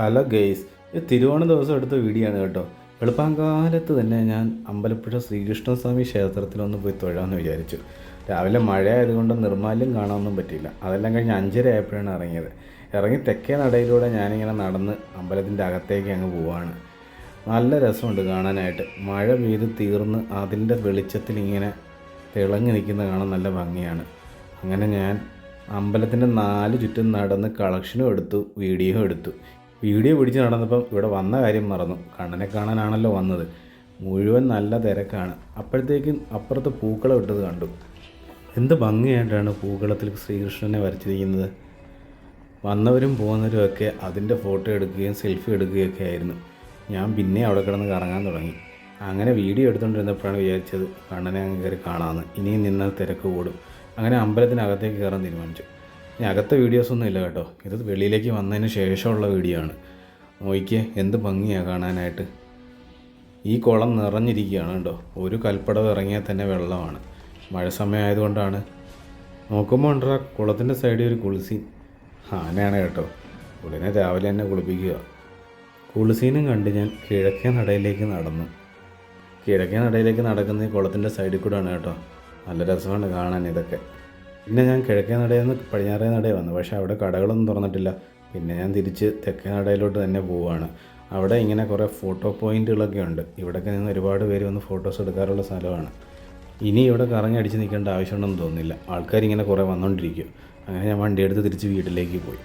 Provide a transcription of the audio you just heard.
Hello guys ഇത് തിരുവോണ ദിവസം എടുത്ത വീഡിയോ ആണ് കേട്ടോ. വെളുപ്പാങ്കാലത്ത് തന്നെ ഞാൻ അമ്പലപ്പുഴ ശ്രീകൃഷ്ണസ്വാമി ക്ഷേത്രത്തിലൊന്ന് പോയി തൊഴാമെന്ന് വിചാരിച്ചു. രാവിലെ മഴ ആയതുകൊണ്ട് നിർമ്മാല്യം കാണാനൊന്നും പറ്റിയില്ല. അതെല്ലാം കഴിഞ്ഞ് അഞ്ചര ആയപ്പോഴാണ് ഇറങ്ങിയത്. ഇറങ്ങി തെക്കേ നടയിലൂടെ ഞാനിങ്ങനെ നടന്ന് അമ്പലത്തിന്റെ അകത്തേക്ക് അങ്ങ് പോവാണ്. നല്ല രസമുണ്ട് കാണാനായിട്ട്. മഴ പെയ്ത് തീർന്ന് അതിന്റെ വെളിച്ചത്തിൽ ഇങ്ങനെ തിളങ്ങി നിൽക്കുന്ന കാണാൻ നല്ല ഭംഗിയാണ്. അങ്ങനെ ഞാൻ അമ്പലത്തിന്റെ നാല് ചുറ്റും നടന്ന് കളക്ഷനും എടുത്തു വീഡിയോ എടുത്തു. വീഡിയോ പിടിച്ച് നടന്നപ്പം ഇവിടെ വന്ന കാര്യം മറന്നു. കണ്ണനെ കാണാനാണല്ലോ വന്നത്. മുഴുവൻ നല്ല തിരക്കാണ്. അപ്പോഴത്തേക്കും അപ്പുറത്ത് പൂക്കളം ഇട്ടത് കണ്ടു. എന്ത് ഭംഗിയായിട്ടാണ് പൂക്കളത്തിൽ ശ്രീകൃഷ്ണനെ വരച്ചിരിക്കുന്നത്. വന്നവരും പോകുന്നവരും ഒക്കെ അതിന്റെ ഫോട്ടോ എടുക്കുകയും സെൽഫി എടുക്കുകയൊക്കെ ആയിരുന്നു. ഞാൻ പിന്നെ അവിടെ കിടന്ന് കറങ്ങാൻ തുടങ്ങി. അങ്ങനെ വീഡിയോ എടുത്തുകൊണ്ടിരുന്നപ്പോഴാണ് വിചാരിച്ചത് കണ്ണനെ അങ്ങ് കയറി കാണാമെന്ന്. ഇനിയും നിന്നാൽ തിരക്ക് കൂടും. അങ്ങനെ അമ്പലത്തിനകത്തേക്ക് കയറാൻ തീരുമാനിച്ചു. ഇനി അകത്തെ വീഡിയോസൊന്നും ഇല്ല കേട്ടോ. ഇത് വെളിയിലേക്ക് വന്നതിന് ശേഷമുള്ള വീഡിയോ ആണ്. നോക്കിയേ എന്ത് ഭംഗിയാണ് കാണാനായിട്ട്. ഈ കുളം നിറഞ്ഞിരിക്കുകയാണ് കേട്ടോ. ഒരു കൽപ്പടവ് ഇറങ്ങിയാൽ തന്നെ വെള്ളമാണ്. മഴ സമയമായതുകൊണ്ടാണ്. നോക്കുമ്പോൾ ഉണ്ടാ കുളത്തിന്റെ സൈഡിൽ ഒരു കുളിസി. ആനയാണ് കേട്ടോ. പുള്ളിനെ രാവിലെ തന്നെ കുളിപ്പിക്കുക. കുളിസീനും കണ്ട് ഞാൻ കിഴക്കേ നടയിലേക്ക് നടന്നു. കിഴക്കേ നടയിലേക്ക് നടക്കുന്ന ഈ കുളത്തിന്റെ സൈഡിൽ കൂടെയാണ് കേട്ടോ. നല്ല രസമാണ് കാണാൻ ഇതൊക്കെ. പിന്നെ ഞാൻ കിഴക്കേ നടയിൽ നിന്ന് പടിഞ്ഞാറേ നടയിൽ വന്നു. പക്ഷേ അവിടെ കടകളൊന്നും തുറന്നിട്ടില്ല. പിന്നെ ഞാൻ തിരിച്ച് തെക്കേ നടയിലോട്ട് തന്നെ പോവുകയാണ് അവിടെ ഇങ്ങനെ കുറേ ഫോട്ടോ പോയിന്റുകളൊക്കെ ഉണ്ട്. ഇവിടെയൊക്കെ നിന്ന് ഒരുപാട് പേര് വന്ന് ഫോട്ടോസ് എടുക്കാറുള്ള സ്ഥലമാണ്. ഇനി ഇവിടെ കറങ്ങി നിൽക്കേണ്ട ആവശ്യമുണ്ടെന്ന് തോന്നുന്നില്ല. ആൾക്കാരിങ്ങനെ കുറേ വന്നുകൊണ്ടിരിക്കും അങ്ങനെ ഞാൻ വണ്ടി എടുത്ത് തിരിച്ച് വീട്ടിലേക്ക് പോയി.